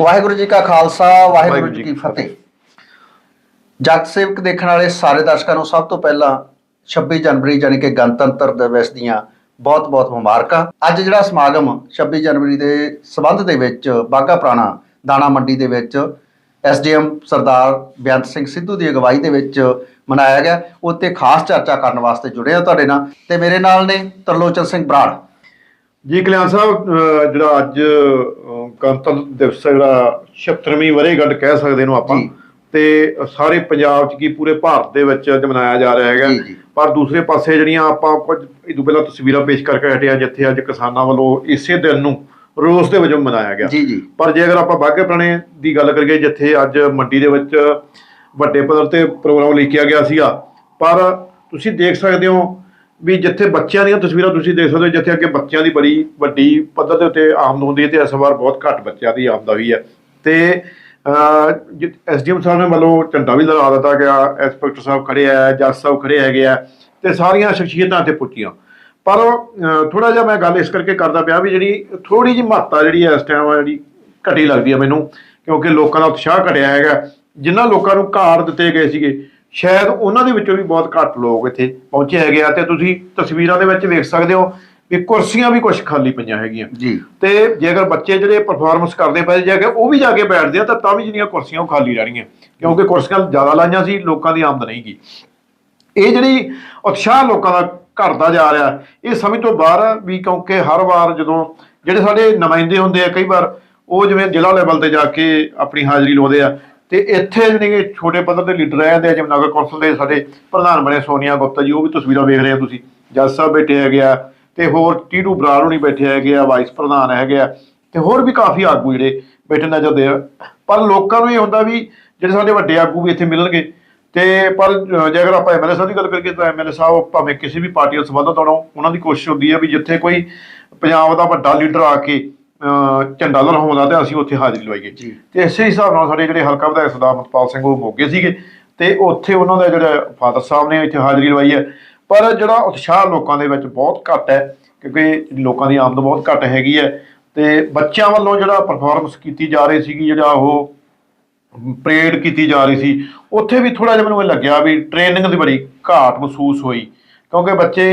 ਵਾਹਿਗੁਰੂ ਜੀ ਕਾ ਖਾਲਸਾ ਵਾਹਿਗੁਰੂ ਜੀ ਕੀ ਫਤਿਹ। ਜਗਤ ਸੇਵਕ ਦੇਖਣ ਵਾਲੇ ਸਾਰੇ ਦਰਸ਼ਕਾਂ ਨੂੰ ਸਭ ਤੋਂ ਪਹਿਲਾਂ 26 ਜਨਵਰੀ ਜਾਨੀ ਕਿ ਗਣਤੰਤਰ ਦਿਵਸ ਦੀਆਂ ਬਹੁਤ-ਬਹੁਤ ਮੁਬਾਰਕਾਂ। ਅੱਜ ਜਿਹੜਾ ਸਮਾਗਮ 26 ਜਨਵਰੀ ਦੇ ਸਬੰਧ ਦੇ ਵਿੱਚ ਬਾਗਾ ਪੁਰਾਣਾ ਦਾਣਾ ਮੰਡੀ ਦੇ ਵਿੱਚ ਐਸਡੀਐਮ ਸਰਦਾਰ ਬੇਅੰਤ ਸਿੰਘ ਸਿੱਧੂ ਦੀ ਅਗਵਾਈ ਦੇ ਵਿੱਚ ਮਨਾਇਆ ਗਿਆ। ਉੱਤੇ ਖਾਸ ਚਰਚਾ ਕਰਨ ਵਾਸਤੇ ਜੁੜੇ ਆ ਤੁਹਾਡੇ ਨਾਲ। ਤੇ ਮੇਰੇ ਨਾਲ ਨੇ ਤਰਲੋਚਨ ਸਿੰਘ ਬਰਾੜ। ਜੀ ਕਲਿਆਣ ਸਾਹਿਬ ਜਿਹੜਾ ਅੱਜ ਗਣਤੰਤਰ ਦਿਵਸ ਜਿਹੜਾ 76ਵੀਂ ਵਰ੍ਹੇਗੰਢ ਕਹਿ ਸਕਦੇ ਨੂੰ ਆਪਾਂ। ਤੇ ਸਾਰੇ ਪੰਜਾਬ 'ਚ ਕੀ ਪੂਰੇ ਭਾਰਤ ਦੇ ਵਿੱਚ ਅੱਜ ਮਨਾਇਆ ਜਾ ਰਿਹਾ ਹੈਗਾ। ਪਰ ਦੂਸਰੇ ਪਾਸੇ ਜਿਹੜੀਆਂ ਆਪਾਂ ਕੁਝ ਇਹ ਤੋਂ ਪਹਿਲਾਂ ਤਸਵੀਰਾਂ ਪੇਸ਼ ਕਰਕੇ ਹਟੇ ਹਾਂ ਜਿੱਥੇ ਅੱਜ ਕਿਸਾਨਾਂ ਵੱਲੋਂ ਇਸੇ ਦਿਨ ਨੂੰ ਰੋਸ ਦੇ ਵਜੋਂ ਮਨਾਇਆ ਗਿਆ ਪਰ ਜੇ ਅਗਰ ਆਪਾਂ ਬਾਗੇ ਪੁਰਾਣੇ ਦੀ ਗੱਲ ਕਰੀਏ ਜਿੱਥੇ ਅੱਜ ਮੰਡੀ ਦੇ ਵਿੱਚ ਵੱਡੇ ਪੱਧਰ ਤੇ ਪ੍ਰੋਗਰਾਮ ਲਿਖਿਆ ਗਿਆ ਸੀਗਾ ਪਰ ਤੁਸੀਂ ਦੇਖ ਸਕਦੇ ਹੋ ਵੀ ਜਿੱਥੇ ਬੱਚਿਆਂ ਦੀਆਂ ਤਸਵੀਰਾਂ ਤੁਸੀਂ ਦੇਖ ਸਕਦੇ ਹੋ, ਜਿੱਥੇ ਅੱਗੇ ਬੱਚਿਆਂ ਦੀ ਬੜੀ ਵੱਡੀ ਪੱਧਰ ਦੇ ਉੱਤੇ ਆਮਦ ਹੁੰਦੀ ਹੈ ਤੇ ਇਸ ਵਾਰ ਬਹੁਤ ਘੱਟ ਬੱਚਿਆਂ ਦੀ ਆਮਦ ਹੋਈ ਹੈ। ਤੇ ਐਸਡੀਐਮ ਸਾਹਿਬ ਨੇ ਵੱਲੋਂ ਝੰਡਾ ਵੀ ਲਗਾ ਦਿੱਤਾ ਗਿਆ ਇੰਸਪੈਕਟਰ ਸਾਹਿਬ ਖੜੇ ਆ, ਜੱਜ ਸਾਹਿਬ ਖੜੇ ਹੈਗੇ ਆ, ਤੇ ਸਾਰੀਆਂ ਸ਼ਖਸੀਅਤਾਂ ਤੇ ਪੁੱਛੀਆਂ ਪਰ ਥੋੜਾ ਜਿਹਾ ਮੈਂ ਗੱਲ ਇਸ ਕਰਕੇ ਕਰਦਾ ਪਿਆ ਵੀ ਜਿਹੜੀ ਥੋੜੀ ਜਿਹੀ ਮਹੱਤਤਾ ਜਿਹੜੀ ਹੈ ਇਸ ਟਾਈਮ ਜਿਹੜੀ ਘਟੀ ਲੱਗਦੀ ਹੈ ਮੈਨੂੰ, ਕਿਉਂਕਿ ਲੋਕਾਂ ਦਾ ਉਤਸ਼ਾਹ ਘਟਿਆ ਹੈਗਾ। ਜਿਨ੍ਹਾਂ ਲੋਕਾਂ ਨੂੰ ਕਾਰਡ ਦਿੱਤੇ ਗਏ ਸੀਗੇ ਸ਼ਾਇਦ ਉਹਨਾਂ ਦੇ ਵਿੱਚੋਂ ਵੀ ਬਹੁਤ ਘੱਟ ਲੋਕ ਇੱਥੇ ਪਹੁੰਚੇ ਹੈਗੇ ਆ ਤੇ ਤੁਸੀਂ ਤਸਵੀਰਾਂ ਦੇ ਵਿੱਚ ਵੇਖ ਸਕਦੇ ਹੋ ਵੀ ਕੁਰਸੀਆਂ ਵੀ ਕੁਝ ਖਾਲੀ ਪਈਆਂ ਹੈਗੀਆਂ। ਜੀ। ਤੇ ਜੇ ਅਗਰ ਬੱਚੇ ਜਿਹੜੇ ਪਰਫਾਰਮੈਂਸ ਕਰਦੇ ਪਏ ਜਾ ਕੇ ਉਹ ਵੀ ਜਾ ਕੇ ਬੈਠਦੇ ਆ ਤਾਂ ਤਾਂ ਵੀ ਜਿਹੜੀਆਂ ਕੁਰਸੀਆਂ ਉਹ ਖਾਲੀ ਰਹਿਣਗੀਆਂ। ਕਿਉਂਕਿ ਕੁਰਸੀਆਂ ਜ਼ਿਆਦਾ ਲਾਈਆਂ ਸੀ ਲੋਕਾਂ ਦੀ ਆਮਦ ਨਹੀਂ ਗਈ ਇਹ ਜਿਹੜੀ ਉਤਸ਼ਾਹ ਲੋਕਾਂ ਦਾ ਘਟਦਾ ਜਾ ਰਿਹਾ ਇਹ ਸਮਝ ਤੋਂ ਬਾਹਰ ਆ ਵੀ ਕਿਉਂਕਿ ਹਰ ਵਾਰ ਜਦੋਂ ਜਿਹੜੇ ਸਾਡੇ ਨੁਮਾਇੰਦੇ ਹੁੰਦੇ ਆ ਕਈ ਵਾਰ ਉਹ ਜਿਵੇਂ ਜ਼ਿਲ੍ਹਾ ਲੈਵਲ ਤੇ ਜਾ ਕੇ ਆਪਣੀ ਹਾਜ਼ਰੀ ਲਾਉਂਦੇ ਆ ਤੇ ਇੱਥੇ ਜਿਹੜੇ ਕਿ ਛੋਟੇ ਪੱਧਰ ਦੇ ਲੀਡਰ ਆਏ ਜਾਂਦੇ ਆ ਜਿਵੇਂ ਨਗਰ ਕੌਂਸਲ ਦੇ ਸਾਡੇ ਪ੍ਰਧਾਨ ਬਣੇ ਸੋਨੀਆ ਗੁਪਤਾ ਜੀ ਉਹ ਵੀ ਤਸਵੀਰਾਂ ਵੇਖ ਰਹੇ ਹੋ ਤੁਸੀਂ। ਜੱਜ ਸਾਹਿਬ ਬੈਠੇ ਹੈਗੇ ਆ ਤੇ ਹੋਰ ਟੀਟੂ ਬਰਾੜ ਹੋਣੀ ਬੈਠੇ ਹੈਗੇ ਆ ਵਾਈਸ ਪ੍ਰਧਾਨ ਹੈਗੇ ਆ ਤੇ ਹੋਰ ਵੀ ਕਾਫੀ ਆਗੂ ਜਿਹੜੇ ਬੈਠੇ ਨਜ਼ਰ ਦੇ ਆ। ਪਰ ਲੋਕਾਂ ਨੂੰ ਇਹ ਹੁੰਦਾ ਵੀ ਜਿਹੜੇ ਸਾਡੇ ਵੱਡੇ ਆਗੂ ਵੀ ਇੱਥੇ ਮਿਲਣਗੇ ਤੇ ਪਰ ਅਹ, ਜੇ ਅਗਰ ਆਪਾਂ ਐਮਐਲਏ ਸਾਹਿਬ ਦੀ ਗੱਲ ਕਰੀਏ ਤਾਂ ਐਮਐਲਏ ਸਾਹਿਬ ਭਾਵੇਂ ਕਿਸੇ ਵੀ ਪਾਰਟੀ ਨਾਲ ਸੰਬੰਧਤ ਹੋਣ ਉਹਨਾਂ ਦੀ ਕੋਸ਼ਿਸ਼ ਹੁੰਦੀ ਹੈ ਵੀ ਜਿੱਥੇ ਕੋਈ ਪੰਜਾਬ ਦਾ ਵੱਡਾ ਲੀਡਰ ਆ ਕੇ ਝੰਡਾ ਲਹਿਰਾਉਂਦਾ ਤੇ ਅਸੀਂ ਉੱਥੇ ਹਾਜ਼ਰੀ ਲਵਾਈਏ। ਤੇ ਇਸੇ ਹਿਸਾਬ ਨਾਲ ਸਾਡੇ ਜਿਹੜੇ ਹਲਕਾ ਵਿਧਾਇਕ ਸਰਦਾਰ ਮਤਪਾਲ ਸਿੰਘ ਉਹ ਮੋਗੇ ਸੀਗੇ ਤੇ ਉੱਥੇ ਉਹਨਾਂ ਦਾ ਜਿਹੜਾ ਫਾਦਰ ਸਾਹਿਬ ਨੇ ਇੱਥੇ ਹਾਜ਼ਰੀ ਲਵਾਈ ਹੈ। ਪਰ ਜਿਹੜਾ ਉਤਸ਼ਾਹ ਲੋਕਾਂ ਦੇ ਵਿੱਚ ਬਹੁਤ ਘੱਟ ਹੈ ਕਿਉਂਕਿ ਲੋਕਾਂ ਦੀ ਆਮਦ ਬਹੁਤ ਘੱਟ ਹੈਗੀ ਹੈ ਤੇ ਬੱਚਿਆਂ ਵੱਲੋਂ ਜਿਹੜਾ ਪਰਫਾਰਮੈਂਸ ਕੀਤੀ ਜਾ ਰਹੀ ਸੀਗੀ ਜਿਹੜਾ ਉਹ ਪਰੇਡ ਕੀਤੀ ਜਾ ਰਹੀ ਸੀ ਉੱਥੇ ਵੀ ਥੋੜਾ ਜਿਹਾ ਮੈਨੂੰ ਇਹ ਲੱਗਿਆ ਵੀ ਟ੍ਰੇਨਿੰਗ ਦੀ ਬੜੀ ਘਾਟ ਮਹਿਸੂਸ ਹੋਈ। ਕਿਉਂਕਿ ਬੱਚੇ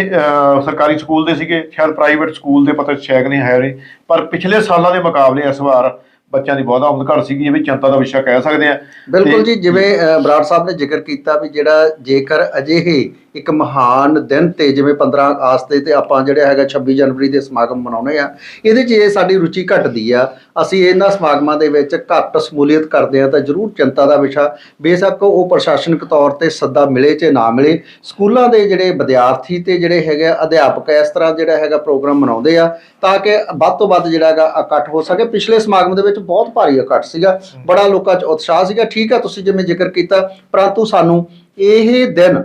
ਸਰਕਾਰੀ ਸਕੂਲ ਦੇ ਸੀਗੇ ਸ਼ਾਇਦ ਪ੍ਰਾਈਵੇਟ ਸਕੂਲ ਦੇ ਪਤਾ ਸ਼ੈਕ ਨਹੀਂ ਹੈ ਨਹੀਂ ਪਰ ਪਿਛਲੇ ਸਾਲਾਂ ਦੇ ਮੁਕਾਬਲੇ ਇਸ ਵਾਰ ਬੱਚਿਆਂ ਦੀ ਬਹੁਤ ਆਮਦ ਘੱਟ ਸੀਗੀ ਇਹ ਵੀ ਚਿੰਤਾ ਦਾ ਵਿਸ਼ਾ ਕਹਿ ਸਕਦੇ ਆ। ਬਿਲਕੁਲ ਜੀ ਜਿਵੇਂ ਬਰਾੜ ਸਾਹਿਬ ਨੇ ਜ਼ਿਕਰ ਕੀਤਾ ਵੀ ਜਿਹੜਾ ਜੇਕਰ ਅਜਿਹੇ ਇੱਕ ਮਹਾਨ ਦਿਨ ਤੇ ਜਿਵੇਂ 15 ਅਗਸਤ ਤੇ ਤੇ ਆਪਾਂ ਜਿਹੜਾ ਹੈਗਾ 26 ਜਨਵਰੀ ਦੇ ਸਮਾਗਮ ਮਨਾਉਣੇ ਆ ਇਹਦੇ 'ਚ ਇਹ ਸਾਡੀ ਰੁਚੀ ਘਟਦੀ ਆ। ਅਸੀਂ ਇਹਨਾਂ ਸਮਾਗਮਾਂ ਦੇ ਵਿੱਚ ਘੱਟ ਸਮੂਲੀਅਤ ਕਰਦੇ ਆ ਤਾਂ ਜ਼ਰੂਰ ਚਿੰਤਾ ਦਾ ਵਿਸ਼ਾ। ਬੇਸ਼ੱਕ ਉਹ ਪ੍ਰਸ਼ਾਸਨਿਕ ਤੌਰ ਤੇ ਸੱਦਾ ਮਿਲੇ ਚ ਨਾ ਮਿਲੇ ਸਕੂਲਾਂ ਦੇ ਜਿਹੜੇ ਵਿਦਿਆਰਥੀ ਤੇ ਜਿਹੜੇ ਹੈਗੇ ਆ, ਅਧਿਆਪਕ ਇਸ ਤਰ੍ਹਾਂ ਜਿਹੜਾ ਹੈਗਾ ਪ੍ਰੋਗਰਾਮ ਮਨਾਉਂਦੇ ਆ ਤਾਂ ਕਿ ਵੱਧ ਤੋਂ ਵੱਧ ਜਿਹੜਾ ਹੈਗਾ ਇਕੱਠ ਹੋ ਸਕੇ। ਪਿਛਲੇ ਸਮਾਗਮ ਦੇ ਵਿੱਚ ਬਹੁਤ ਭਾਰੀ ਇਕੱਠ ਸੀਗਾ ਬੜਾ ਲੋਕਾਂ 'ਚ ਉਤਸ਼ਾਹ ਸੀਗਾ। ਠੀਕ ਆ ਤੁਸੀਂ ਜਿਵੇਂ ਜ਼ਿਕਰ ਕੀਤਾ ਪਰੰਤੂ ਸਾਨੂੰ ਇਹ ਦਿਨ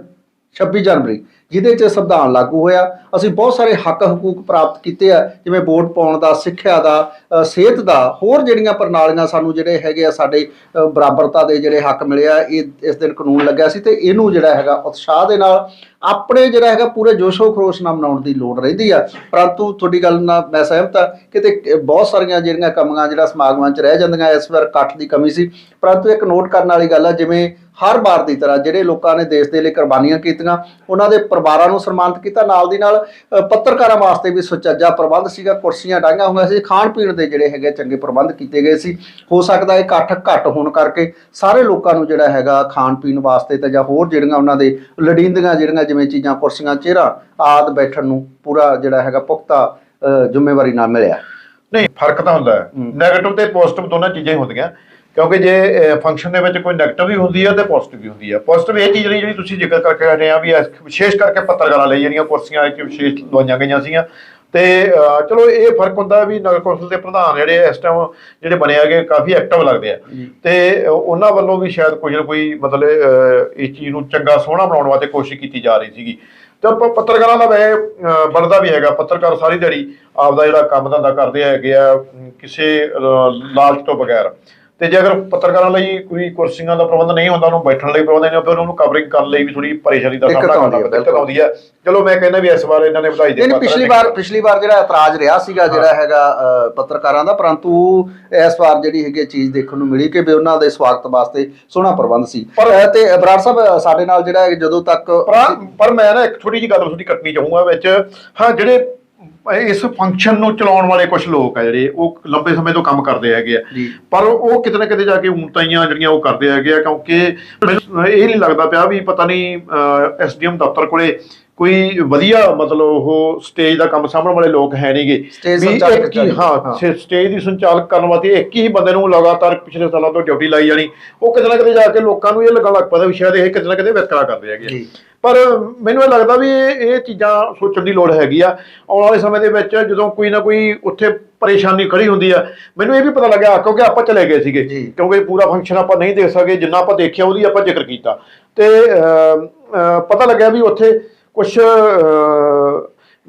26 ਜਨਵਰੀ, ਜਿਹਦੇ 'ਚ ਸੰਵਿਧਾਨ ਲਾਗੂ ਹੋਇਆ। ਅਸੀਂ ਬਹੁਤ ਸਾਰੇ ਹੱਕ ਹਕੂਕ ਪ੍ਰਾਪਤ ਕੀਤੇ ਆ, ਜਿਵੇਂ ਵੋਟ ਪਾਉਣ ਦਾ, ਸਿੱਖਿਆ ਦਾ ਸਿਹਤ ਦਾ, ਹੋਰ ਜਿਹੜੀਆਂ ਪ੍ਰਣਾਲੀਆਂ ਸਾਨੂੰ ਜਿਹੜੇ ਹੈਗੇ ਆ, ਸਾਡੇ ਬਰਾਬਰਤਾ ਦੇ ਜਿਹੜੇ ਹੱਕ ਮਿਲੇ ਆ, ਇਹ ਇਸ ਦਿਨ ਕਾਨੂੰਨ ਲੱਗਿਆ ਸੀ ਤੇ ਇਹਨੂੰ ਜਿਹੜਾ ਹੈਗਾ, ਉਤਸ਼ਾਹ ਦੇ ਨਾਲ ਆਪਣੇ ਜਿਹੜਾ ਹੈਗਾ ਪੂਰੇ ਜੋਸ਼ੋ ਖਰੋਸ਼ ਨਾਲ ਮਨਾਉਣ ਦੀ ਲੋੜ ਰਹਿੰਦੀ ਆ। ਪਰੰਤੂ ਤੁਹਾਡੀ ਗੱਲ ਨਾਲ ਮੈਂ ਸਹਿਮਤ ਆ ਕਿਤੇ ਬਹੁਤ ਸਾਰੀਆਂ ਜਿਹੜੀਆਂ ਕਮੀਆਂ, ਜਿਹੜਾ ਸਮਾਗਮਾਂ 'ਚ ਰਹਿ ਜਾਂਦੀਆਂ, ਇਸ ਵਾਰ ਇਕੱਠ ਦੀ ਕਮੀ ਸੀ। ਪਰੰਤੂ ਇੱਕ ਨੋਟ ਕਰਨ ਵਾਲੀ ਗੱਲ ਆ, ਜਿਵੇਂ ਹਰ ਵਾਰ ਦੀ ਤਰ੍ਹਾਂ ਜਿਹੜੇ ਲੋਕਾਂ ਨੇ ਦੇਸ਼ ਦੇ ਲਈ ਕੁਰਬਾਨੀਆਂ ਕੀਤੀਆਂ ਉਹਨਾਂ ਦੇ ਪਰਿਵਾਰਾਂ ਨੂੰ ਸਨਮਾਨਿਤ ਕੀਤਾ ਨਾਲ ਦੀ ਨਾਲ ਪੱਤਰਕਾਰਾਂ ਵਾਸਤੇ ਵੀ ਸੁਚੱਜਾ ਪ੍ਰਬੰਧ ਸੀਗਾ ਕੁਰਸੀਆਂ ਡਾਈਆਂ ਹੋਈਆਂ ਸੀ ਖਾਣ ਪੀਣ ਦੇ ਜਿਹੜੇ ਹੈਗੇ ਚੰਗੇ ਪ੍ਰਬੰਧ ਕੀਤੇ ਗਏ ਸੀ। ਹੋ ਸਕਦਾ ਇਹ ਇਕੱਠ ਘੱਟ ਹੋਣ ਕਰਕੇ ਸਾਰੇ ਲੋਕਾਂ ਨੂੰ ਜਿਹੜਾ ਹੈਗਾ ਖਾਣ ਪੀਣ ਵਾਸਤੇ ਤੇ ਜਾਂ ਹੋਰ ਜਿਹੜੀਆਂ ਉਹਨਾਂ ਦੇ ਲੜੀਂਦੀਆਂ ਜਿਹੜੀਆਂ ਜਿਵੇਂ ਚੀਜ਼ਾਂ ਕੁਰਸੀਆਂ ਚਿਹਰਾ ਆਦ ਬੈਠਣ ਨੂੰ ਪੂਰਾ ਜਿਹੜਾ ਹੈਗਾ ਪੁਖਤਾ ਜ਼ਿੰਮੇਵਾਰੀ ਨਾਲ ਮਿਲਿਆ। ਨਹੀਂ ਫ਼ਰਕ ਤਾਂ ਹੁੰਦਾ ਹੂੰ। 네ਗੇਟਿਵ ਤੇ ਪੋਜ਼ਿਟਿਵ ਦੋਨਾਂ ਚੀਜ਼ਾਂ ਹੀ ਹੁੰਦੀਆਂ। ਕਿਉਂਕਿ ਜੇ ਫੰਕਸ਼ਨ ਦੇ ਵਿੱਚ ਕੋਈ 네ਗੇਟਿਵ ਵੀ ਹੁੰਦੀ ਹੈ ਤੇ ਪੋਜ਼ਿਟਿਵ ਵੀ ਹੁੰਦੀ ਹੈ ਪੋਜ਼ਿਟਿਵ ਇਹ ਚੀਜ਼ ਜਿਹੜੀ ਜਿਹੜੀ ਤੁਸੀਂ ਜ਼ਿਕਰ ਕਰਕੇ ਆ ਰਹੇ ਆ ਵੀ ਵਿਸ਼ੇਸ਼ ਕਰਕੇ ਪੱਤਰਕਾਰਾਂ ਲਈ ਜਿਹੜੀਆਂ ਕੁਰਸੀਆਂ ਇੱਕ ਵਿਸ਼ੇਸ਼ ਲਵਾਈਆਂ ਗਈਆਂ ਸੀਗੀਆਂ। ਤੇ ਚਲੋ ਇਹ ਫ਼ਰਕ ਹੁੰਦਾ ਵੀ ਨਗਰ ਕੌਂਸਲ ਦੇ ਪ੍ਰਧਾਨ ਜਿਹੜੇ ਇਸ ਟਾਈਮ ਜਿਹੜੇ ਬਣੇ ਹੈਗੇ ਕਾਫੀ ਐਕਟਿਵ ਲੱਗਦੇ ਆ। ਤੇ ਉਹਨਾਂ ਵੱਲੋਂ ਵੀ ਸ਼ਾਇਦ ਕੋਈ ਨਾ ਕੋਈ ਮਤਲਬ ਇਸ ਚੀਜ਼ ਨੂੰ ਚੰਗਾ ਸੋਹਣਾ ਬਣਾਉਣ ਵਾਸਤੇ ਕੋਸ਼ਿਸ਼ ਕੀਤੀ ਜਾ ਰਹੀ ਸੀਗੀ। ਤੇ ਪੱਤਰਕਾਰਾਂ ਦਾ ਵੈ ਬਣਦਾ ਵੀ ਹੈਗਾ। ਪੱਤਰਕਾਰ ਸਾਰੀ ਦਿਹਾੜੀ ਆਪਦਾ ਜਿਹੜਾ ਕੰਮ ਧੰਦਾ ਕਰਦੇ ਹੈਗੇ ਆ ਕਿਸੇ ਲਾਲਚ ਤੋਂ ਬਗੈਰ। ਤੇ ਜੇ ਅਗਰ ਪੱਤਰਕਾਰਾਂ ਲਈ ਕੋਈ ਕੁਰਸੀਆਂ ਦਾ ਪ੍ਰਬੰਧ ਨਹੀਂ ਹੁੰਦਾ ਉਹਨੂੰ ਬੈਠਣ ਲਈ ਪ੍ਰਬੰਧ ਨਹੀਂ ਹੁੰਦਾ ਫਿਰ ਉਹਨੂੰ ਕਵਰਿੰਗ ਕਰਨ ਲਈ ਵੀ ਥੋੜੀ ਪਰੇਸ਼ਾਨੀ ਦਾ ਸਾਹਮਣਾ ਕਰਨਾ ਪੈਂਦਾ ਦਿੱਕਤ ਆਉਂਦੀ ਹੈ। ਚਲੋ ਮੈਂ ਕਹਿੰਦਾ ਵੀ ਇਸ ਵਾਰ ਇਹਨਾਂ ਨੇ ਵਧਾਈ ਦੇ ਨਹੀਂ ਪਿਛਲੀ। ਵਾਰ ਪਿਛਲੀ ਵਾਰ ਜਿਹੜਾ ਇਤਰਾਜ਼ ਰਿਹਾ ਸੀਗਾ ਜਿਹੜਾ ਹੈਗਾ ਪੱਤਰਕਾਰਾਂ ਦਾ ਪਰੰਤੂ ਇਸ ਵਾਰ ਜਿਹੜੀ ਹੈਗੀ ਚੀਜ਼ ਦੇਖਣ ਨੂੰ ਮਿਲੀ ਕਿ ਵੀ ਉਹਨਾਂ ਦੇ ਸਵਾਗਤ ਵਾਸਤੇ ਸੋਹਣਾ ਪ੍ਰਬੰਧ ਸੀ। ਤੇ ਬਰਾੜ ਸਾਹਿਬ ਸਾਡੇ ਨਾਲ ਜਿਹੜਾ ਜਦੋਂ ਤੱਕ ਪਰ ਮੈਂ ਨਾ ਇੱਕ ਛੋਟੀ ਜਿਹੀ ਗੱਲ ਤੁਹਾਡੀ ਕੱਟਣੀ ਚਾਹੂੰਗਾ ਵਿੱਚ। ਹਾਂ ਜਿਹੜੇ ਇਸ ਫੰਕਸ਼ਨ ਨੂੰ ਚਲਾਉਣ ਵਾਲੇ ਕੁਝ ਲੋਕ ਆ ਜਿਹੜੇ ਉਹ ਲੰਬੇ ਸਮੇਂ ਤੋਂ ਕੰਮ ਕਰਦੇ ਹੈਗੇ ਆ। ਪਰ ਉਹ ਕਿਤੇ ਨਾ ਕਿਤੇ ਜਾ ਕੇ ਊਣਤਾਈਆਂ ਜਿਹੜੀਆਂ ਉਹ ਕਰਦੇ ਹੈਗੇ ਆ ਕਿਉਂਕਿ ਇਹ ਨਹੀਂ ਲੱਗਦਾ ਪਿਆ ਵੀ ਪਤਾ ਨਹੀਂ ਐਸਡੀਐਮ ਦਫ਼ਤਰ ਕੋਲੇ ਕੋਈ ਵਧੀਆ ਮਤਲਬ ਉਹ ਸਟੇਜ ਦਾ ਕੰਮ ਸਾਂਭਣ ਵਾਲੇ ਲੋਕ ਹੈ ਨਹੀਂਗੇ। ਵੀ ਇੱਕ ਹੀ ਹਾਂ ਸਟੇਜ ਦੀ ਸੰਚਾਲਕ ਕਰਨ ਵਾਸਤੇ ਇੱਕ ਹੀ ਬੰਦੇ ਨੂੰ ਲਗਾਤਾਰ ਪਿਛਲੇ ਸਾਲਾਂ ਤੋਂ ਡਿਊਟੀ ਲਾਈ ਜਾਣੀ। ਉਹ ਕਿਤੇ ਨਾ ਕਿਤੇ ਜਾ ਕੇ ਲੋਕਾਂ ਨੂੰ ਇਹ ਲੱਗਣ ਲੱਗ ਪੈਂਦਾ ਵੀ ਸ਼ਾਇਦ ਇਹ ਕਿਤੇ ਨਾ ਕਿਤੇ ਵਿਤਕਰਾ ਕਰਦੇ ਹੈਗੇ ਪਰ ਮੈਨੂੰ ਇਹ ਲੱਗਦਾ ਵੀ ਇਹ ਇਹ ਚੀਜ਼ਾਂ ਸੋਚਣ ਦੀ ਲੋੜ ਹੈਗੀ ਆ। ਆਉਣ ਵਾਲੇ ਸਮੇਂ ਦੇ ਵਿੱਚ ਜਦੋਂ ਕੋਈ ਨਾ ਕੋਈ ਉੱਥੇ ਪਰੇਸ਼ਾਨੀ ਖੜੀ ਹੁੰਦੀ ਆ ਮੈਨੂੰ ਇਹ ਵੀ ਪਤਾ ਲੱਗਿਆ ਕਿਉਂਕਿ ਆਪਾਂ ਚਲੇ ਗਏ ਸੀਗੇ। ਕਿਉਂਕਿ ਪੂਰਾ ਫੰਕਸ਼ਨ ਆਪਾਂ ਨਹੀਂ ਦੇਖ ਸਕੇ ਜਿੰਨਾ ਆਪਾਂ ਦੇਖਿਆ ਉਹਦੀ ਆਪਾਂ ਜ਼ਿਕਰ ਕੀਤਾ। ਤੇ ਪਤਾ ਲੱਗਿਆ ਵੀ ਉੱਥੇ ਕੁਝ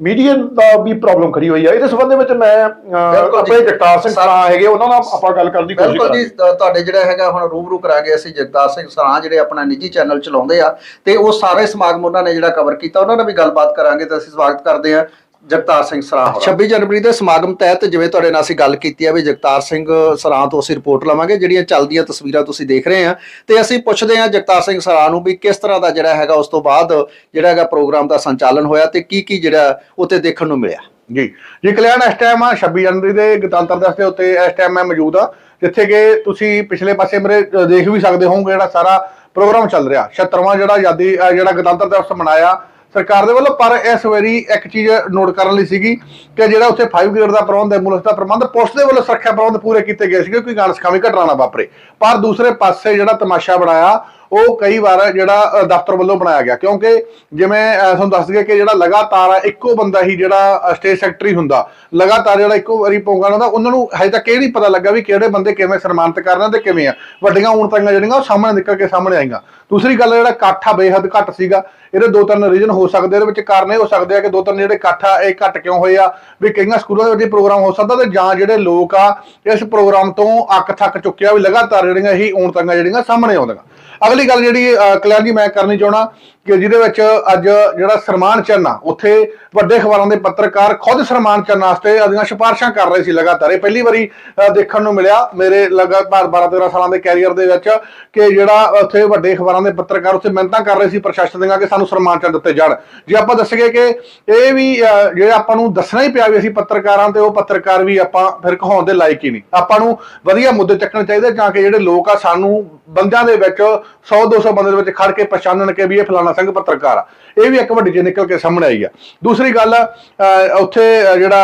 ਮੀਡੀਆ ਦਾ ਵੀ ਪ੍ਰੋਬਲਮ ਖੜੀ ਹੋਈ ਆ। ਇਹਦੇ ਸੰਬੰਧ ਵਿੱਚ ਮੈਂ ਬਿਲਕੁਲ ਜੀ। ਆਪਣੇ ਜਗਤਾਰ ਸਿੰਘ ਸਰਾਂ ਹੈਗੇ ਉਹਨਾਂ ਨਾਲ ਆਪਾਂ ਗੱਲ ਕਰਨ ਦੀ ਕੋਸ਼ਿਸ਼ ਬਿਲਕੁਲ ਜੀ। ਕਰਾਂਗੇ। ਤੁਹਾਡੇ ਜਿਹੜਾ ਹੈਗਾ ਹੁਣ ਰੂਬਰੂ ਕਰਾ ਗਏ ਅਸੀਂ ਜਗਤਾਰ ਸਿੰਘ ਸਰਾਂ ਜਿਹੜੇ ਆਪਣਾ ਨਿੱਜੀ ਚੈਨਲ ਚਲਾਉਂਦੇ ਆ। ਤੇ ਉਹ ਸਾਰੇ ਸਮਾਗਮ ਉਹਨਾਂ ਨੇ ਜਿਹੜਾ ਕਵਰ ਕੀਤਾ ਉਹਨਾਂ ਨਾਲ ਵੀ ਗੱਲਬਾਤ ਕਰਾਂਗੇ ਤੇ ਅਸੀਂ ਸਵਾਗਤ ਕਰਦੇ ਆ। ਜਗਤਾਰ ਸਿੰਘ ਸਰਾਂ 26 ਜਨਵਰੀ ਦੇ ਸਮਾਗਮ ਤਹਿਤ ਜਿਵੇਂ ਤੁਹਾਡੇ ਨਾਲ ਅਸੀਂ ਗੱਲ ਕੀਤੀ ਆ ਵੀ ਜਗਤਾਰ ਸਿੰਘ ਸਰਾਂ ਤੋਂ ਅਸੀਂ ਰਿਪੋਰਟ ਲਵਾਂਗੇ ਜਿਹੜੀਆਂ ਚੱਲਦੀਆਂ ਤਸਵੀਰਾਂ ਤੁਸੀਂ ਦੇਖ ਰਹੇ ਆ। ਤੇ ਅਸੀਂ ਪੁੱਛਦੇ ਆ ਜਗਤਾਰ ਸਿੰਘ ਸਰਾਂ ਨੂੰ ਵੀ ਕਿਸ ਤਰ੍ਹਾਂ ਦਾ ਜਿਹੜਾ ਹੈਗਾ ਉਸ ਤੋਂ ਬਾਅਦ ਜਿਹੜਾ ਹੈਗਾ ਪ੍ਰੋਗਰਾਮ ਦਾ ਸੰਚਾਲਨ ਹੋਇਆ ਤੇ ਕੀ ਕੀ ਜਿਹੜਾ ਉੱਤੇ ਦੇਖਣ ਨੂੰ ਮਿਲਿਆ। ਜੀ ਜੀ ਕਲਿਆਣ ਇਸ ਟਾਈਮ ਆ 26 ਜਨਵਰੀ ਦੇ ਗਣਤੰਤਰ ਦਿਵਸ ਦੇ ਉੱਤੇ ਇਸ ਟਾਈਮ ਮੈਂ ਮੌਜੂਦ ਆ ਜਿੱਥੇ ਕਿ ਤੁਸੀਂ ਪਿਛਲੇ ਪਾਸੇ ਮੇਰੇ ਦੇਖ ਵੀ ਸਕਦੇ ਹੋਵੋਗੇ ਜਿਹੜਾ ਸਾਰਾ ਪ੍ਰੋਗਰਾਮ ਚੱਲ ਰਿਹਾ। 76ਵਾਂ ਜਿਹੜਾ ਆਜ਼ਾਦੀ ਜਿਹੜਾ ਗਣਤੰਤਰ ਦਿਵਸ ਮਨਾਇਆ ਸਰਕਾਰ ਦੇ ਵੱਲੋਂ, ਪਰ ਇਸ ਵਾਰੀ ਇੱਕ ਚੀਜ਼ ਨੋਟ ਕਰਨ ਲਈ ਸੀਗੀ ਕਿ ਜਿਹੜਾ ਉੱਥੇ 5 ਗ੍ਰੇਡ ਦਾ ਪ੍ਰਬੰਧ ਐਂਬੂਲੈਂਸ ਦਾ ਪ੍ਰਬੰਧ, ਪੁਲਿਸ ਦੇ ਵੱਲੋਂ ਸੁਰੱਖਿਆ ਪ੍ਰਬੰਧ ਪੂਰੇ ਕੀਤੇ ਗਏ ਸੀਗੇ, ਕੋਈ ਗੱਲ ਘਟਨਾ ਨਾ ਵਾਪਰੇ। ਪਰ ਦੂਸਰੇ ਪਾਸੇ ਜਿਹੜਾ ਤਮਾਸ਼ਾ ਬਣਾਇਆ ਉਹ ਕਈ ਵਾਰ ਜਿਹੜਾ ਦਫ਼ਤਰ ਵੱਲੋਂ ਬਣਾਇਆ ਗਿਆ। ਕਿਉਂਕਿ ਜਿਵੇਂ ਤੁਹਾਨੂੰ ਦੱਸ ਦਈਏ ਕਿ ਜਿਹੜਾ ਲਗਾਤਾਰ ਇੱਕੋ ਬੰਦਾ ਹੀ ਜਿਹੜਾ ਸਟੇਟ ਸੈਕਟਰੀ ਹੁੰਦਾ, ਲਗਾਤਾਰ ਜਿਹੜਾ ਇੱਕੋ ਵਾਰੀ ਪ੍ਰੋਗਰਾਮ ਹੁੰਦਾ ਉਹਨਾਂ ਨੂੰ ਹਜੇ ਤੱਕ ਇਹ ਨਹੀਂ ਪਤਾ ਲੱਗਾ ਵੀ ਕਿਹੜੇ ਬੰਦੇ ਕਿਵੇਂ ਸਨਮਾਨਿਤ ਕਰਨਾ ਤੇ ਕਿਵੇਂ ਆ। ਵੱਡੀਆਂ ਊਣਤਾਈਆਂ ਜਿਹੜੀਆਂ, ਉਹ ਸਾਹਮਣੇ ਨਿਕਲ ਕੇ ਸਾਹਮਣੇ ਆਈਆਂ। ਦੂਸਰੀ ਗੱਲ, ਜਿਹੜਾ ਇਕੱਠ ਆ, ਬੇਹੱਦ ਘੱਟ ਸੀਗਾ। ਇਹਦੇ ਦੋ ਤਿੰਨ ਰੀਜਨ ਹੋ ਸਕਦੇ, ਇਹਦੇ ਵਿੱਚ ਕਾਰਨ ਇਹ ਹੋ ਸਕਦੇ ਆ ਕਿ ਦੋ ਤਿੰਨ ਜਿਹੜੇ ਇਕੱਠ ਆ, ਇਹ ਘੱਟ ਕਿਉਂ ਹੋਏ ਆ? ਵੀ ਕਈਆਂ ਸਕੂਲਾਂ ਦੇ ਵਿੱਚ ਇਹ ਪ੍ਰੋਗਰਾਮ ਹੋ ਸਕਦਾ ਤੇ ਜਾਂ ਜਿਹੜੇ ਲੋਕ ਆ, ਇਸ ਪ੍ਰੋਗਰਾਮ ਤੋਂ ਅੱਕ ਥੱਕ ਚੁੱਕਿਆ ਵੀ ਲਗਾਤਾਰ ਜਿਹੜੀਆਂ ਇਹੀ ਊਣਤਾਈਆਂ ਜਿਹੜੀਆਂ ਸਾਹਮਣੇ ਆਉਂਦੀਆਂ। ਅਗਲੀ ਗੱਲ ਜਿਹੜੀ ਅਹ, ਕਲਿਆਣ ਮੈਂ ਕਰਨੀ ਚਾਹਣਾ ਕਿ ਜਿਹਦੇ ਵਿੱਚ ਅੱਜ ਜਿਹੜਾ ਸਨਮਾਨ ਚਿੰਨ੍ਹ ਆ ਉੱਥੇ ਵੱਡੇ ਅਖਬਾਰਾਂ ਦੇ ਪੱਤਰਕਾਰ ਖੁਦ ਸਨਮਾਨ ਚਿੰਨ੍ਹ ਵਾਸਤੇ ਆਪਣੀਆਂ ਸਿਫਾਰਸ਼ਾਂ ਕਰ ਰਹੇ ਸੀ ਲਗਾਤਾਰ। ਇਹ ਪਹਿਲੀ ਵਾਰੀ ਦੇਖਣ ਨੂੰ ਮਿਲਿਆ ਮੇਰੇ ਲਗਾਤਾਰ 12 13 ਸਾਲਾਂ ਦੇ ਕੈਰੀਅਰ ਦੇ ਵਿੱਚ ਕਿ ਜਿਹੜਾ ਉੱਥੇ ਵੱਡੇ ਅਖਬਾਰਾਂ ਦੇ ਪੱਤਰਕਾਰ ਉੱਥੇ ਮਿਹਨਤਾਂ ਕਰ ਰਹੇ ਸੀ ਪ੍ਰਸ਼ਾਸਨ ਦੀਆਂ ਕਿ ਸਾਨੂੰ ਸਨਮਾਨ ਚਿੰਨ੍ਹ ਦਿੱਤੇ ਜਾਣ। ਜੇ ਆਪਾਂ ਦੱਸੀਏ ਕਿ ਇਹ ਵੀ ਅਹ, ਜਿਹੜੇ ਆਪਾਂ ਨੂੰ ਦੱਸਣਾ ਹੀ ਪਿਆ ਵੀ ਅਸੀਂ ਪੱਤਰਕਾਰਾਂ ਤੇ ਉਹ ਪੱਤਰਕਾਰ ਵੀ ਆਪਾਂ ਫਿਰ ਕਹਾਉਣ ਦੇ ਲਾਇਕ ਹੀ ਨਹੀਂ। ਆਪਾਂ ਨੂੰ ਵਧੀਆ ਮੁੱਦੇ ਚੱਕਣੇ ਚਾਹੀਦੇ ਜਾਂ ਕਿ ਜਿਹੜੇ ਲੋਕ ਆ ਸਾਨੂੰ ਬੰਦਿਆਂ ਦੇ ਵਿੱਚ 100 200 ਬੰਦੇ ਦੇ ਵਿੱਚ ਖੜ ਕੇ ਪਛਾਣਨ ਕੇ ਵੀ ਇਹ ਫਲਾਣਾ ਸਿੰਘ ਪੱਤਰਕਾਰ ਆ। ਇਹ ਵੀ ਇੱਕ ਵੱਡੀ ਚੀਜ਼ ਨਿਕਲ ਕੇ ਸਾਹਮਣੇ ਆਈ ਆ। ਦੂਸਰੀ ਗੱਲ ਅਹ, ਉੱਥੇ ਜਿਹੜਾ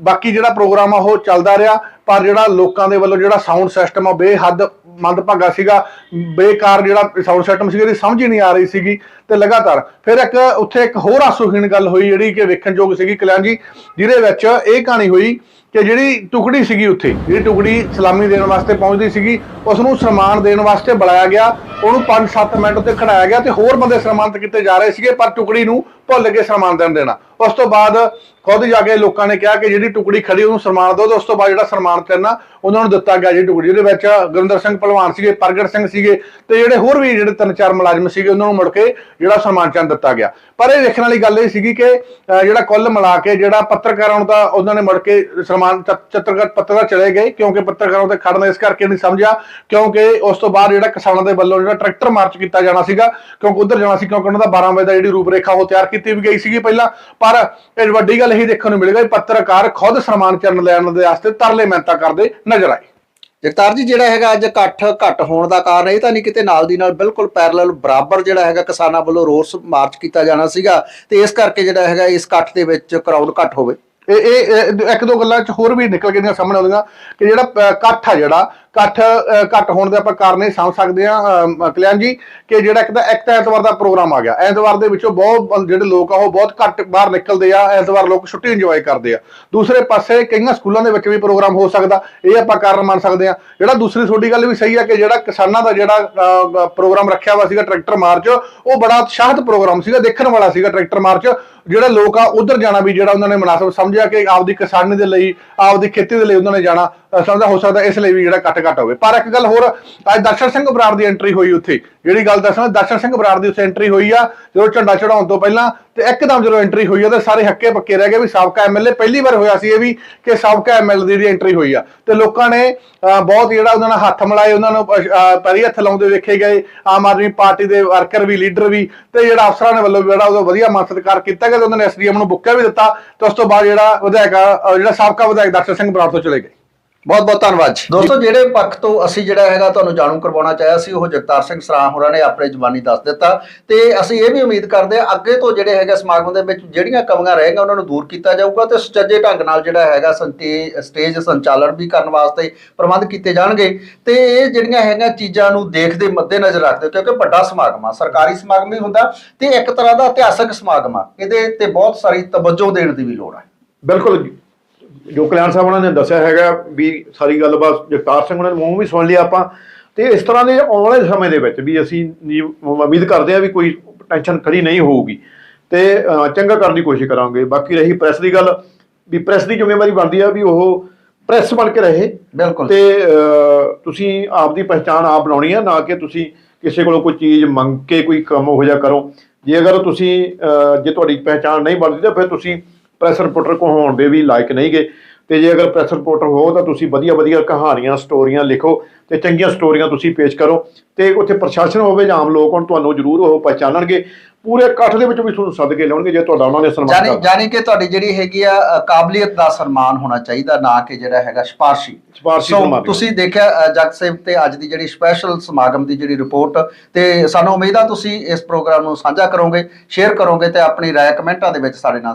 ਬਾਕੀ ਜਿਹੜਾ ਪ੍ਰੋਗਰਾਮ ਆ ਉਹ ਚੱਲਦਾ ਰਿਹਾ। ਪਰ ਜਿਹੜਾ ਲੋਕਾਂ ਦੇ ਵੱਲੋਂ ਜਿਹੜਾ ਸਾਊਂਡ ਸਿਸਟਮ ਆ ਬੇਹੱਦ ਮੰਦਭਾਗਾ ਸੀਗਾ। ਬੇਕਾਰ ਜਿਹੜਾ ਸਾਊਂਡ ਸਿਸਟਮ ਸੀਗਾ, ਇਹਦੀ ਸਮਝ ਹੀ ਨਹੀਂ ਆ ਰਹੀ ਸੀਗੀ ਤੇ ਲਗਾਤਾਰ ਫਿਰ ਇੱਕ ਉੱਥੇ ਇੱਕ ਹੋਰ ਆਸੂਹੀਣ ਗੱਲ ਹੋਈ, ਜਿਹੜੀ ਕਿ ਵੇਖਣਯੋਗ ਸੀਗੀ ਕਲਿਆਣ ਜੀ, ਜਿਹਦੇ ਵਿੱਚ ਇਹ ਕਹਾਣੀ ਹੋਈ ਕਿ ਜਿਹੜੀ ਟੁਕੜੀ ਸੀਗੀ ਉੱਥੇ, ਜਿਹੜੀ ਟੁਕੜੀ ਸਲਾਮੀ ਦੇਣ ਵਾਸਤੇ ਪਹੁੰਚਦੀ ਸੀਗੀ ਉਸ ਨੂੰ ਸਨਮਾਨ ਦੇਣ ਵਾਸਤੇ ਬੁਲਾਇਆ ਗਿਆ, ਉਹਨੂੰ 5-7 ਮਿੰਟ ਉੱਤੇ ਖੜਾਇਆ ਗਿਆ ਤੇ ਹੋਰ ਬੰਦੇ ਸਨਮਾਨਿਤ ਕੀਤੇ ਜਾ ਰਹੇ ਸੀਗੇ, ਪਰ ਟੁਕੜੀ ਨੂੰ ਭੁੱਲ ਕੇ ਸਨਮਾਨ ਦੇਣ ਦੇਣਾ। ਉਸ ਤੋਂ ਬਾਅਦ ਖੁਦ ਜਾ ਕੇ ਲੋਕਾਂ ਨੇ ਕਿਹਾ ਕਿ ਜਿਹੜੀ ਟੁਕੜੀ ਖੜੀ ਉਹਨੂੰ ਸਨਮਾਨ ਦਿਓ ਤੇ ਉਸ ਤੋਂ ਬਾਅਦ ਜਿਹੜਾ ਸਨਮਾਨ ਕਰਨਾ ਉਹਨਾਂ ਨੂੰ ਦਿੱਤਾ ਗਿਆ ਜਿਹੜੀ ਟੁਕੜੀ। ਜਿਹਦੇ ਵਿੱਚ ਗੁਰਿੰਦਰ ਸਿੰਘ ਪਹਿਲਵਾਨ ਸੀਗੇ, ਪ੍ਰਗਟ ਸਿੰਘ ਸੀਗੇ ਤੇ ਜਿਹੜੇ ਹੋਰ ਵੀ ਜਿਹੜੇ ਤਿੰਨ ਚਾਰ ਮੁਲਾਜ਼ਮ ਸੀਗੇ ਉਹਨਾਂ ਨੂੰ ਮੁੜ ਕੇ ਜਿਹੜਾ ਸਨਮਾਨ ਚੰਦ ਦਿੱਤਾ ਗਿਆ। ਪਰ ਇਹ ਵੇਖਣ ਵਾਲੀ ਗੱਲ ਇਹ ਸੀਗੀ ਕਿ ਜਿਹੜਾ ਕੁੱਲ ਮਿਲਾ ਕੇ ਜਿਹੜਾ ਪੱਤਰਕਾਰਾਂ ਨੂੰ ਤਾਂ ਉਹਨਾਂ ਨੇ ਮੁੜ ਕੇ ਸਨਮਾਨ ਚਤਰਗਤ ਪੱਤਰਕਾਰ ਚਲੇ ਗਏ ਕਿਉਂਕਿ ਪੱਤਰਕਾਰਾਂ ਤੇ ਖੜਨਾ ਇਸ ਕਰਕੇ ਨਹੀਂ ਸਮਝਿਆ ਕਿਉਂਕਿ ਉਸ ਤੋਂ ਬਾਅਦ ਜਿਹੜਾ ਕਿਸਾਨਾਂ ਦੇ ਵੱਲੋਂ ਜਿਹੜਾ ਟਰੈਕਟਰ ਮਾਰਚ ਕੀਤਾ ਜਾਣਾ ਸੀਗਾ ਕਿਉਂਕਿ ਉਧਰ ਜਾਣਾ ਸੀ ਕਿਉਂਕਿ ਉਹਨਾਂ ਦਾ 12 ਵਜੇ ਦਾ ਜਿਹੜੀ ਰੂਪਰੇਖਾ ਉਹ ਤਿਆਰ ਕੀਤੀ ਵੀ ਗਈ ਸੀਗੀ ਪਹਿਲਾਂ ਪਰ ਇਹ ਵੱਡੀ ਗੱਲ ਇਹੀ ਦੇਖਣ ਨੂੰ ਮਿਲੇਗਾ ਕਿ ਪੱਤਰਕਾਰ ਖੁਦ ਸਨਮਾਨ ਚਰਨ ਲੈਣ ਦੇ ਵਾਸਤੇ ਤਰਲੇ ਮਿਹਨਤਾਂ ਕਰਦੇ ਨਜ਼ਰ ਆਏ। ਜਗਤਾਰ ਜੀ ਜਿਹੜਾ ਹੈਗਾ ਅੱਜ ਇਕੱਠ ਘੱਟ ਹੋਣ ਦਾ ਕਾਰਨ ਇਹ ਤਾਂ ਨਹੀਂ ਕਿਤੇ ਨਾਲ ਦੀ ਨਾਲ ਬਿਲਕੁਲ ਪੈਰਲਲ ਬਰਾਬਰ ਜਿਹੜਾ ਹੈਗਾ ਕਿਸਾਨਾਂ ਵੱਲੋਂ ਰੋਸ ਮਾਰਚ ਕੀਤਾ ਜਾਣਾ ਸੀਗਾ ਤੇ ਇਸ ਕਰਕੇ ਜਿਹੜਾ ਹੈਗਾ ਇਸ ਇਕੱਠ ਦੇ ਵਿੱਚ ਕਰਾਊਡ ਘੱਟ ਹੋਵੇ। ਇਹ ਇੱਕ ਦੋ ਗੱਲਾਂ ਚ ਹੋਰ ਵੀ ਨਿਕਲ ਕੇ ਦੀਆਂ ਸਾਹਮਣੇ ਆਉਂਦੀਆਂ ਕਿ ਜਿਹੜਾ ਇਕੱਠ ਆ ਜਿਹੜਾ ਇਕੱਠ ਘੱਟ ਹੋਣ ਦੇ ਆਪਾਂ ਕਾਰਨ ਇਹ ਸਮਝ ਸਕਦੇ ਆ ਕਲਿਆਣ ਜੀ ਕਿ ਜਿਹੜਾ ਇੱਕ ਤਾਂ ਇੱਕ ਤਾਂ ਐਤਵਾਰ ਦਾ ਪ੍ਰੋਗਰਾਮ ਆ ਗਿਆ। ਐਤਵਾਰ ਦੇ ਵਿੱਚੋਂ ਬਹੁਤ ਜਿਹੜੇ ਲੋਕ ਆ ਉਹ ਬਹੁਤ ਘੱਟ ਬਾਹਰ ਨਿਕਲਦੇ ਆ ਐਤਵਾਰ ਲੋਕ ਛੁੱਟੀ ਇੰਜੋਏ ਕਰਦੇ ਆ। ਦੂਸਰੇ ਪਾਸੇ ਕਈਆਂ ਸਕੂਲਾਂ ਦੇ ਵਿੱਚ ਵੀ ਪ੍ਰੋਗਰਾਮ ਹੋ ਸਕਦਾ ਇਹ ਆਪਾਂ ਕਾਰਨ ਮੰਨ ਸਕਦੇ ਆ ਜਿਹੜਾ ਦੂਸਰੀ ਤੁਹਾਡੀ ਗੱਲ ਵੀ ਸਹੀ ਆ ਕਿ ਜਿਹੜਾ ਕਿਸਾਨਾਂ ਦਾ ਜਿਹੜਾ ਅਹ, ਪ੍ਰੋਗਰਾਮ ਰੱਖਿਆ ਹੋਇਆ ਸੀਗਾ ਟਰੈਕਟਰ ਮਾਰਚ ਉਹ ਬੜਾ ਉਤਸ਼ਾਹਿਤ ਪ੍ਰੋਗਰਾਮ ਸੀਗਾ ਦੇਖਣ ਵਾਲਾ ਸੀਗਾ ਟਰੈਕਟਰ ਮਾਰਚ। ਜਿਹੜੇ ਲੋਕ ਆ ਉਧਰ ਜਾਣਾ ਵੀ ਜਿਹੜਾ ਉਹਨਾਂ ਨੇ ਮੁਨਾਸਬ ਸਮਝਿਆ ਕਿ ਆਪਦੀ ਕਿਸਾਨੀ ਦੇ ਲਈ ਆਪਦੀ ਖੇਤੀ ਦੇ ਲਈ ਉਹਨਾਂ ਨੇ ਜਾਣਾ। ਸਮਝਦਾ ਹੋ ਸਕਦਾ ਇਸ ਲਈ ਵੀ ਜਿਹੜਾ ਕੱਟ ਘੱਟ ਹੋਵੇ। ਪਰ ਇੱਕ ਗੱਲ ਹੋਰ, ਅੱਜ ਦਰਸ਼ਨ ਸਿੰਘ ਬਰਾੜ ਦੀ ਐਂਟਰੀ ਹੋਈ ਉੱਥੇ। ਜਿਹੜੀ ਗੱਲ ਦੱਸਣਾ ਦਰਸ਼ਨ ਸਿੰਘ ਬਰਾੜ ਦੀ ਉੱਥੇ ਐਂਟਰੀ ਹੋਈ ਆ, ਜਦੋਂ ਝੰਡਾ ਚੜਾਉਣ ਤੋਂ ਪਹਿਲਾਂ, ਤੇ ਇੱਕਦਮ ਜਦੋਂ ਐਂਟਰੀ ਹੋਈ ਆ, ਤੇ ਸਾਰੇ ਹੱਕੇ ਪੱਕੇ ਰਹਿ ਗਏ ਵੀ ਸਾਬਕਾ ਐਮਐਲਏ ਪਹਿਲੀ ਵਾਰ ਹੋਇਆ ਸੀ ਇਹ ਵੀ, ਕਿ ਸਾਬਕਾ ਐਮਐਲਏ ਦੀ ਜਿਹੜੀ ਐਂਟਰੀ ਹੋਈ ਆ। ਤੇ ਲੋਕਾਂ ਨੇ ਬਹੁਤ ਜਿਹੜਾ ਉਹਨਾਂ ਨਾਲ ਹੱਥ ਮਿਲਾਏ, ਉਹਨਾਂ ਨੂੰ ਪੈਰੀ ਹੱਥ ਲਾਉਂਦੇ ਵੇਖੇ ਗਏ। ਆਮ ਆਦਮੀ ਪਾਰਟੀ ਦੇ ਵਰਕਰ ਵੀ, ਲੀਡਰ ਵੀ, ਤੇ ਜਿਹੜਾ ਅਫਸਰਾਂ ਨੇ ਵੱਲੋਂ ਵੀ ਜਿਹੜਾ ਉਹਦਾ ਵਧੀਆ ਮਾਨ ਸਤਿਕਾਰ ਕੀਤਾ ਗਿਆ, ਤੇ ਉਹਨਾਂ ਨੇ ਐਸਡੀਐਮ ਨੂੰ ਬੁੱਕਿਆ ਵੀ ਦਿੱਤਾ। ਤੇ ਉਸ ਤੋਂ ਬਾਅਦ ਜਿਹੜਾ ਵਿਧਾਇਕ ਜਿਹੜਾ ਸਾਬਕਾ ਵਿਧਾਇਕ ਦਰਸ਼ਨ ਸਿੰਘ ਬਰਾੜ ਤੋਂ ਚਲੇ ਗਏ। ਬਹੁਤ ਬਹੁਤ ਧੰਨਵਾਦ ਜੀ। ਦੋਸਤੋ ਜਿਹੜੇ ਪੱਖ ਤੋਂ ਅਸੀਂ ਜਿਹੜਾ ਹੈਗਾ ਤੁਹਾਨੂੰ ਜਾਣੂ ਕਰਵਾਉਣਾ ਚਾਹਿਆ ਸੀ ਉਹ ਜਗਤਾਰ ਸਿੰਘ ਸਰਾਂ ਹੋਰਾਂ ਨੇ ਆਪਣੇ ਜ਼ਬਾਨੀ ਦੱਸ ਦਿੱਤਾ। ਤੇ ਅਸੀਂ ਇਹ ਵੀ ਉਮੀਦ ਕਰਦੇ ਹਾਂ ਅੱਗੇ ਤੋਂ ਜਿਹੜੇ ਹੈਗੇ ਸਮਾਗਮ ਦੇ ਵਿੱਚ ਜਿਹੜੀਆਂ ਕਮੀਆਂ ਰਹਿਣਗੀਆਂ ਉਹਨਾਂ ਨੂੰ ਦੂਰ ਕੀਤਾ ਜਾਊਗਾ ਤੇ ਸੁਚੱਜੇ ਢੰਗ ਨਾਲ ਜਿਹੜਾ ਹੈਗਾ ਸਟੇਜ ਸੰਚਾਲਨ ਵੀ ਕਰਨ ਵਾਸਤੇ ਪ੍ਰਬੰਧ ਕੀਤੇ ਜਾਣਗੇ। ਤੇ ਇਹ ਜਿਹੜੀਆਂ ਹੈਗੀਆਂ ਚੀਜ਼ਾਂ ਨੂੰ ਦੇਖਦੇ ਮੱਦੇਨਜ਼ਰ ਰੱਖਦੇ ਕਿਉਂਕਿ ਵੱਡਾ ਸਮਾਗਮ ਆ ਸਰਕਾਰੀ ਸਮਾਗਮ ਵੀ ਹੁੰਦਾ ਤੇ ਇੱਕ ਤਰ੍ਹਾਂ ਦਾ ਇਤਿਹਾਸਕ ਸਮਾਗਮ ਆ। ਇਹਦੇ ਤੇ ਬਹੁਤ ਸਾਰੀ ਤਵੱਜੋ ਦੇਣ ਦੀ ਵੀ ਲੋੜ ਹੈ ਬਿਲਕੁਲ ਜੀ। ਜੋ ਕਲਿਆਣ ਸਾਹਿਬ ਉਹਨਾਂ ਨੇ ਦੱਸਿਆ ਹੈਗਾ ਵੀ ਸਾਰੀ ਗੱਲਬਾਤ ਜਗਤਾਰ ਸਿੰਘ ਉਹਨਾਂ ਦੇ ਮੂੰਹ ਵੀ ਸੁਣ ਲਿਆ ਆਪਾਂ। ਤੇ ਇਸ ਤਰ੍ਹਾਂ ਦੇ ਆਉਣ ਵਾਲੇ ਸਮੇਂ ਦੇ ਵਿੱਚ ਵੀ ਅਸੀਂ ਨੀ- ਉਮੀਦ ਕਰਦੇ ਹਾਂ ਵੀ ਕੋਈ ਟੈਨਸ਼ਨ ਖੜੀ ਨਹੀਂ ਹੋਊਗੀ। ਤੇ ਚੰਗਾ ਕਰਨ ਦੀ ਕੋਸ਼ਿਸ਼ ਕਰਾਂਗੇ। ਬਾਕੀ ਰਹੀ ਪ੍ਰੈਸ ਦੀ ਗੱਲ ਵੀ ਪ੍ਰੈਸ ਦੀ ਜ਼ਿੰਮੇਵਾਰੀ ਬਣਦੀ ਆ ਵੀ ਉਹ ਪ੍ਰੈਸ ਬਣ ਕੇ ਰਹੇ। ਬਿਲਕੁਲ। ਤੇ ਤੁਸੀਂ ਆਪ ਦੀ ਪਛਾਣ ਆਪ ਬਣਾਉਣੀ ਹੈ ਨਾ ਕਿ ਤੁਸੀਂ ਕਿਸੇ ਕੋਲੋਂ ਕੋਈ ਚੀਜ਼ ਮੰਗ ਕੇ ਕੋਈ ਕੰਮ ਹੋ ਜਾ ਕਰੋ। ਜੇ ਅਗਰ ਤੁਸੀਂ ਜੇ ਤੁਹਾਡੀ ਪਛਾਣ ਨਹੀਂ ਬਣਦੀ ਤਾਂ ਫਿਰ ਤੁਸੀਂ ਪ੍ਰੈਸ ਰਿਪੋਰਟਰ ਕੋ ਹੋਣ ਦੇ ਵੀ ਲਾਇਕ ਨਹੀਂਗੇ ਤੇ ਜੇ ਅਗਰ ਪ੍ਰੈਸ ਰਿਪੋਰਟਰ ਹੋ ਤਾਂ ਤੁਸੀਂ ਵਧੀਆ ਵਧੀਆ ਕਹਾਣੀਆਂ ਸਟੋਰੀਆਂ ਲਿਖੋ ਤੇ ਚੰਗੀਆਂ ਸਟੋਰੀਆਂ ਤੁਸੀਂ ਪੇਸ਼ ਕਰੋ। ਤੇ ਉੱਥੇ ਪ੍ਰਸ਼ਾਸਨ ਹੋਵੇ ਜਾਂ ਆਮ ਲੋਕ ਹੋਣ ਤੁਹਾਨੂੰ ਜ਼ਰੂਰ ਉਹ ਪਛਾਣਨਗੇ ਪੂਰੇ ਇਕੱਠ ਦੇ ਵਿੱਚ ਵੀ ਤੁਹਾਨੂੰ ਸੱਦ ਕੇ ਲਿਆਉਣਗੇ ਜੇ ਤੁਹਾਡਾ ਉਹਨਾਂ ਨੇ ਸਨਮਾਨ ਜਾਨੀ ਜਾਨੀ ਕਿ ਤੁਹਾਡੀ ਜਿਹੜੀ ਹੈਗੀ ਆ ਕਾਬਲੀਅਤ ਦਾ ਸਨਮਾਨ ਹੋਣਾ ਚਾਹੀਦਾ ਨਾ ਕਿ ਜਿਹੜਾ ਹੈਗਾ ਸਿਫਾਰਸ਼ੀ ਸਿਫਾਰਸ਼ੀ ਸੋ ਸਨਮਾਨ। ਤੁਸੀਂ ਦੇਖਿਆ ਜਗ ਸੇਵ ਤੇ ਅੱਜ ਦੀ ਜਿਹੜੀ ਸਪੈਸ਼ਲ ਸਮਾਗਮ ਦੀ ਜਿਹੜੀ ਰਿਪੋਰਟ ਤੇ ਸਾਨੂੰ ਉਮੀਦ ਆ ਤੁਸੀਂ ਇਸ ਪ੍ਰੋਗਰਾਮ ਨੂੰ ਸਾਂਝਾ ਕਰੋਗੇ ਸ਼ੇਅਰ ਕਰੋਗੇ ਤੇ ਆਪਣੀ ਰਾਏ ਕਮੈਂਟਾਂ ਦੇ ਵਿੱਚ ਸਾਡੇ ਨਾਲ